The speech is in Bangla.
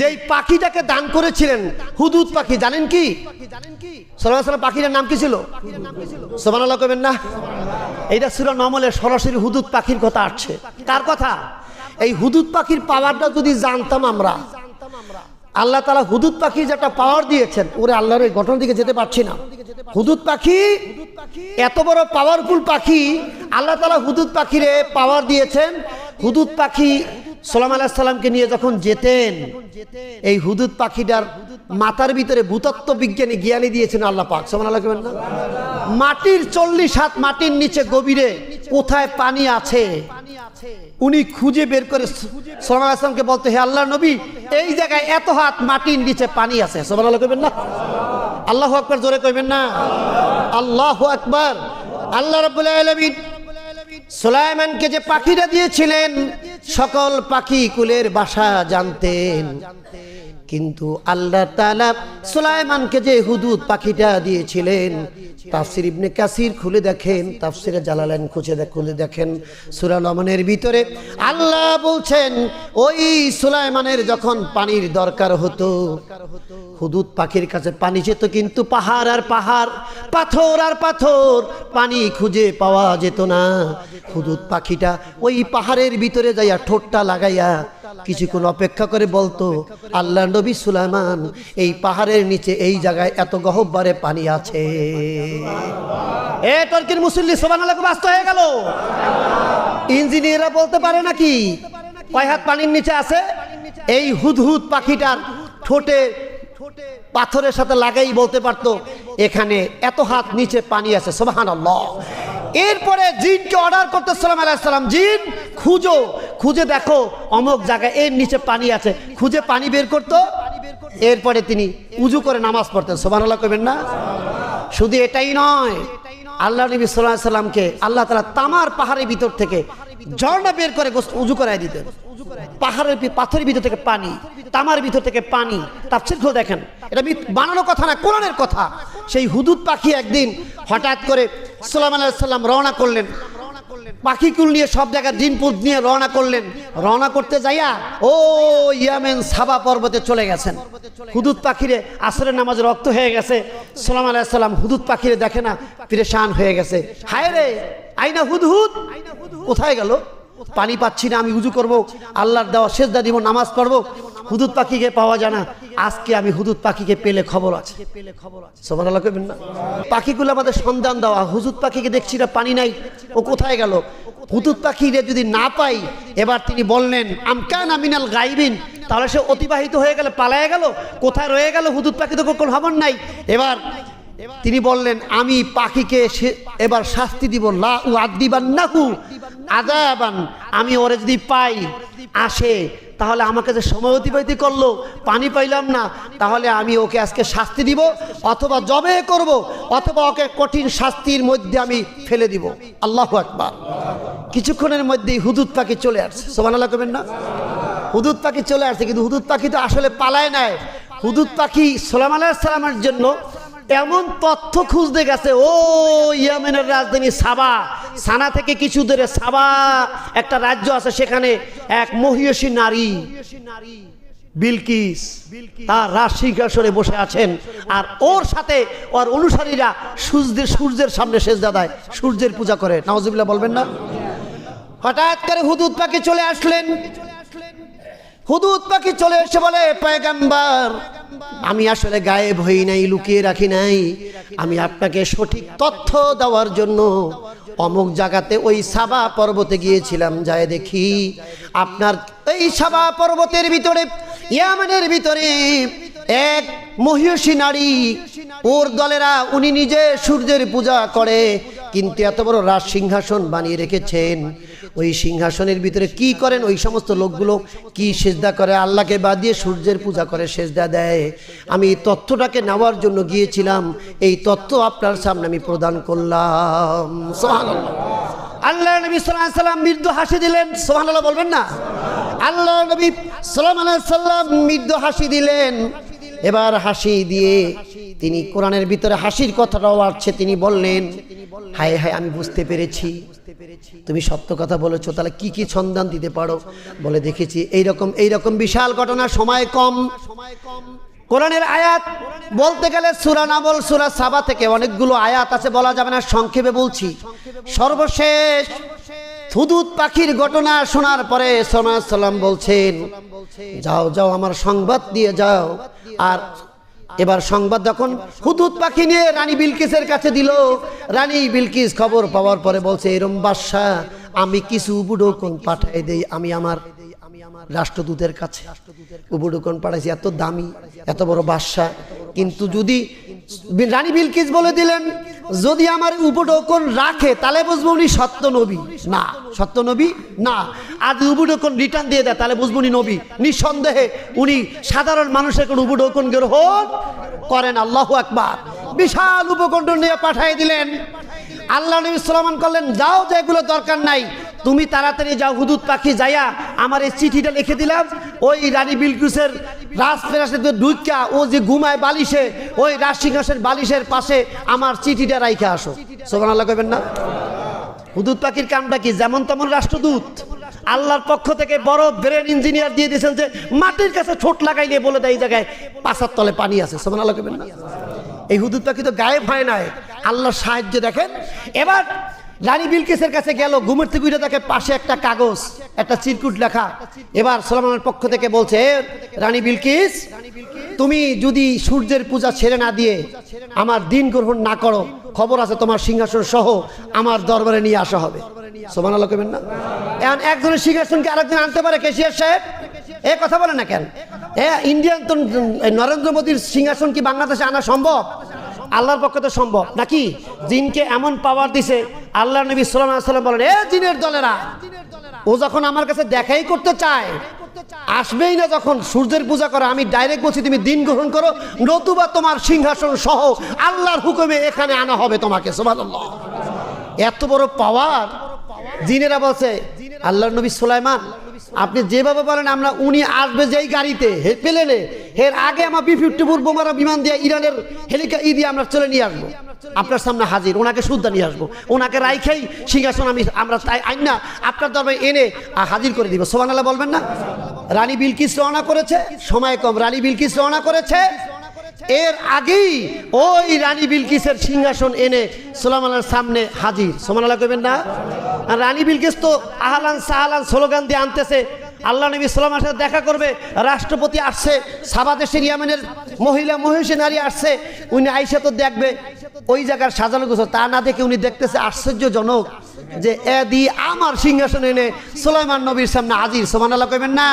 যেই পাখিটাকে দান করেছিলেন, হুদুদ পাখি, জানেন কি? সাল্লাম পাখিটার নাম কি ছিল? সোমান কবেন না। এইটা ছিল নমলে, সরাসরি হুদুদ পাখির কথা আসছে। কার কথা? এই হুদুদ পাখির পাওয়ারটা যদি জানতাম আমরা, আল্লাহ তালা হুদুদ পাখি যেটা পাওয়ার দিয়েছেন, ওরে আল্লাহর এই ঘটনার দিকে যেতে পারছি না। হুদুদ পাখি, এত বড় পাওয়ারফুল পাখি, আল্লাহ তালা হুদুদ পাখিরে পাওয়ার দিয়েছেন। হুদুদ পাখি সালাম আলাহিসাল্লামকে নিয়ে যখন যেতেন, এই হুদুদ পাখিটার মাথার ভিতরে ভূতত্ব বিজ্ঞানী জ্ঞানী দিয়েছেন আল্লাহ পাক। সালাম আল্লাহ কেমন না? মাটির চল্লিশ হাত মাটির নিচে গভীরে কোথায় পানি আছে? উনি খুঁজে বের করে সোমান আসলামকে বলতে, হে আল্লাহ নবী, এই জায়গায় এত হাত মাটির নিচে পানি আছে। সোমান আল্লাহ কইবেন না? আল্লাহ আকবর, জোরে কইবেন না? আল্লাহ আকবর। আল্লাহ রব্বুল আলমিন সুলাইমানকে যে পাখিটা দিয়েছিলেন সকল পাখি কুলের বাসা জানতেন। কিন্তু আল্লাহ তাআলা সুলাইমানকে যে হুদুদ পাখিটা দিয়েছিলেন, তাফসির ইবনে কাসির খুলে দেখেন, তাফসিরে জালালেন খুঁজে খুলে দেখেন সূরা লমনের ভিতরে। আল্লাহ বলছেন, ওই সুলাইমানের যখন পানির দরকার হতো, হুদুদ পাখির কাছে পানি যেত কিন্তু পাহাড় আর পাহাড়, পাথর আর পাথর, পানি খুঁজে পাওয়া যেত না। হুদুদ পাখিটা ওই পাহাড়ের ভিতরে যাইয়া ঠোঁটটা লাগাইয়া কিছুক্ষণ অপেক্ষা করে বলতো, আল্লাহ নবী সুলাইমান, এই পাহাড়ের নিচে এই জায়গায় এত গহব্বারে পানি আছে। এ টর্কির মুসল্লি সোবান ব্যস্ত হয়ে গেল? ইঞ্জিনিয়াররা বলতে পারে নাকি, কয় হাত পানির নিচে আছে? এই হুদহুদ পাখিটার ঠোঁটে, পাথরের সাথে লাগাই বলতে পারতো, এখানে এত হাত নিচে পানি আছে সোবাহান এরপরে জিনকে অর্ডার করতে সালাম আলাইসালাম জিন, খুঁজো, খুঁজে দেখো অমুক জায়গায় এর নিচে পানি আছে। খুঁজে পানি বের করতো। এরপরে তিনি উজু করে নামাজ পড়তেন। সোবান আল্লাহ করবেন না? শুধু এটাই নয়, আল্লাহ নবী সাল্লাহ সাল্লামকে আল্লাহ তালা তামার পাহাড়ের ভিতর থেকে ঝর্ণা বের করে উজু করাই দিতেন। পাহাড়ের পাথরের ভিতর থেকে পানি, তামার ভিতর থেকে পানি। তাফসির খুলে দেখেন। এটা মিথ- বানানো কথা না, কোরআনের কথা। সেই হুদুদ পাখি একদিন হঠাৎ করে সাল্লাম আলাইসাল্লাম রওনা করলেন। পাখিকুল নিয়ে সব জায়গায় দিনপুর নিয়ে রওনা করলেন। রওনা করতে যাইয়া ও ইয়ামেন সাবা পর্বতে চলে গেছেন। হুদুদ পাখিরে আসরের নামাজ রক্ত হয়ে গেছে। সালাম আলাইসাল্লাম হুদুদ পাখিরে দেখে না, পরেশান হয়ে গেছে। হায় রে, আইনা হুদহুদ। কোথায় গেল? পানি পাচ্ছি না, আমি উজু করব। আল্লাহর দেওয়া সেজদা দিব, নামাজ পড়ব। হুদুদ পাখিকে পাওয়া যায় না। আজকে আমি হুদুদ পাখিকে পেলে খবর আছে। সোমান আল্লাহ কইবেন না? পাখিগুলো আমাদের সন্ধান দেওয়া। হুজুদ পাখিকে দেখছি না, পানি নাই। ও কোথায় গেল? হুদুদ পাখিরে যদি না পাই, এবার তিনি বললেন আমকান আমিনাল গাইবিন। তাহলে সে অতিবাহিত হয়ে গেলে, পালায় গেল, কোথায় রয়ে গেল? হুদুদ পাখি তো কোনো খবর নাই। এবার তিনি বললেন, আমি পাখিকে এবার শাস্তি দিব। লা উ আদিবান নাকু আদাবান আমি ওরে যদি পাই, আসে তাহলে আমাকে যে সময় অতিবাহিত করল, পানি পাইলাম না, তাহলে আমি ওকে আজকে শাস্তি দিব অথবা জবে করব, অথবা ওকে কঠিন শাস্তির মধ্যে আমি ফেলে দিব। আল্লাহ একবার কিছুক্ষণের মধ্যেই হুদুদ পাখি চলে আসছে। সোমান আল্লাহ করবেন না? হুদুদ পাখি চলে আসছে, কিন্তু হুদুদ পাখি তো আসলে পালায় নাই। হুদুদ পাখি সোলাম আলাহিসাল্লামের জন্য এমন তথ্য খুঁজতে গেছে, ও ইয়ামেনের রাজধানী সাবা। সানা থেকে কিছু দূরে সাবা, একটা রাজ্য আছে সেখানে এক মহিয়সী নারী, বিলকিস, তার রাজ বসে আছেন। আর ওর সাথে ওর অনুসারীরা সূর্যের সূর্যের সামনে সেজদা দেয়, সূর্যের পূজা করে। নওয়াজুবিল্লাহ বলবেন না? হঠাৎ করে হুদুদ পাখি চলে আসলেন। হুদুদ পাখি চলে এসে বলে পয়গাম্বার আমি আসলে গায়েব হই নাই, লুকিয়ে রাখি নাই। আমি আপনাকে সঠিক তথ্য দেওয়ার জন্য অমুক জায়গাতে ওই সাবা পর্বতে গিয়েছিলাম, যায় দেখি। আপনার এই সাবা পর্বতের ভিতরে, ইয়ামানের ভিতরে এক মহিষী নারী, ওর দলেরা উনি নিজে সূর্যের পূজা করে, কিন্তু এত বড় রাজ সিংহাসন বানিয়ে রেখেছেন। ওই সিংহাসনের ভিতরে কি করেন? ওই সমস্ত লোকগুলো কি সেজদা করে? আল্লাহকে বাদ দিয়ে সূর্যের পূজা করে, সেজদা দেয়। আমি এই তথ্যটাকে নেওয়ার জন্য গিয়েছিলাম। এই তথ্য আপনার সামনে আমি প্রদান করলাম। আল্লাহ নবী সাল্লাম মৃদু হাসি দিলেন। সুবহানাল্লাহ বলবেন না? আল্লাহ নবী সাল্লাল্লাহু আলাইহি সাল্লাম মৃদু হাসি দিলেন। এবার হাসি দিয়ে তিনি কোরআনের ভিতরে হাসির কথাটাও আসছে তিনি বললেন, হায় হায়, আমি বুঝতে পেরেছি। তুমি সত্য কথা বলেছ, তাহলে কি কি সন্ধান দিতে পারো? বলে দেখেছি, এইরকম এইরকম বিশাল ঘটনা সময় কম। কোরআনের আয়াত বলতে গেলে সুরা নাবল সুরা সাবা থেকে অনেকগুলো আয়াত আছে, বলা যাবে না, সংক্ষেপে বলছি। সর্বশেষ থুদুত পাখির ঘটনা শোনার পরে সাল্লাম বলছেন, যাও যাও আমার সংবাদ দিয়ে যাও, আর এবার সংবাদ যখন হুদুদ পাখি নিয়ে রানী বিলকিসের কাছে দিল, রানী বিলকিস খবর পাওয়ার পরে বলছে, এরম বাদশাহ, আমি কিছু বুড়ো কোন পাঠাই দেই, আমি আমার রাষ্ট্রদূতের কাছে। উবুডুকন পাঠাইছি এত দামি এত বড় বাদশাহ। কিন্তু যদি রানী বিলকিস বলে দিলেন যদি আমার উপটোকন রাখে তাহলে বুঝব উনি সত্য নবী। না সত্য নবী না। আর যদি রিটার্ন দিয়ে দেয় তাহলে বুঝব উনি নবী। নিঃসন্দেহে উনি সাধারণ মানুষের কোন উপটোকন গ্রহণ করেন আল্লাহ একবার বিশাল উপকণ্ঠ নিয়ে পাঠিয়ে দিলেন। আল্লাহ নবী সালামান করলেন যাও যে এগুলো দরকার নাই তুমি তাড়াতাড়ি যাও, হুদুদ পাখি যাইয়া আমার এই চিঠিটা লিখে দিলাম। ওই রানী বিলকুসের রাজপ্রাসে ঢুকা ও যে ঘুমায় বালিশে, ওই রাজসিংহাসের বালিশের পাশে আমার চিঠিটা রাইখে আসো। সোমান আল্লাহ কবেন না? হুদুদ পাখির কামটা কি? যেমন তেমন রাষ্ট্রদূত। আল্লাহর পক্ষ থেকে বড় ব্রেন ইঞ্জিনিয়ার দিয়ে দিয়েছেন যে, মাটির কাছে ঠোঁট লাগাইলে বলে দেয়, এই জায়গায় পাশার তলে পানি আছে। সোমান আল্লাহ কবেন না? এই হুদুদ পাখি তো গায়েব হয় নাই। আল্লাহর সাহায্য দেখেন। এবার রানী বিলকিসের কাছে গেল, ঘুমের থেকে উঠে দেখে পাশে একটা কাগজ, একটা চিরকুট লেখা। এবার সোলামানের পক্ষ থেকে বলছে রানী বিলকিস, তুমি যদি সূর্যের পূজা ছেড়ে না দিয়ে আমার দিন গ্রহণ না করো, খবর আছে তোমার সিংহাসন সহ আমার দরবারে নিয়ে আসা হবে। সোমান আল্লাহ কবেন না? এখন একজনের সিংহাসনকে আরেকজন আনতে পারে কেশিয়ার সাহেব? এ কথা বলে না কেন? এ ইন্ডিয়ান তো নরেন্দ্র মোদীর সিংহাসন কি বাংলাদেশে আনা সম্ভব? আল্লাহর পক্ষে তো সম্ভব। নাকি জিনকে এমন পাওয়ার দিছে আল্লাহ নবী সাল্লাম বলেন, এ জিনের দলেরা, ও যখন আমার কাছে দেখাই করতে চায়, আসবেই না যখন সূর্যের পূজা করো, আমি ডাইরেক্ট বলছি, তুমি দিন গ্রহণ করো, নতুবা তোমার সিংহাসন সহ আল্লাহর হুকুমে এখানে আনা হবে তোমাকে, সুবহানাল্লাহ। এত বড় পাওয়ার জিনেরা বলছে আল্লাহ নবী সুলাইমান, আপনি যেভাবে বলেন, আমরা, উনি আসবে যেই গাড়িতে, হে প্লেনে এর আগে আমার বি ফিফটি ফোর বোমারা বিমান দিয়ে ইরানের হেলিকা ই দিয়ে আমরা চলে নিয়ে আসব। আপনার সামনে হাজির, ওনাকে শুদ্ধা নিয়ে আসব। ওনাকে রাইখাই সিংহাসন আমি, আমরা তাই আইন না, আপনার দরবারে এনে হাজির করে দিব। সোমান আল্লাহ বলবেন না? রানী বিলকিস রওনা করেছে, সময় কম। রানী বিলকিস রওনা করেছে। এর আগেই ওই রানী বিলকিসের সিংহাসন এনে সোলাম আল্লাহর সামনে হাজির। সোমান আল্লাহ কইবেন না? রানী বিলকিস তো আহলান সাহালান স্লোগান দিয়ে আনতেছে আল্লাহ নবী ইসলাম সাথে দেখা করবে, রাষ্ট্রপতি আসছে, সাবা দেশের ইয়ামেনের মহিলা, মহিষী নারী আসছে, উনি আইসা তো দেখবে, ওই জায়গার সাজানো গোছ তা না দেখে উনি দেখতেছে আশ্চর্যজনক যে এদি আমার সিংহাসন এনে সোলাইমান নবীর সামনে আজির সোমান আল্লাহ কইবেন না?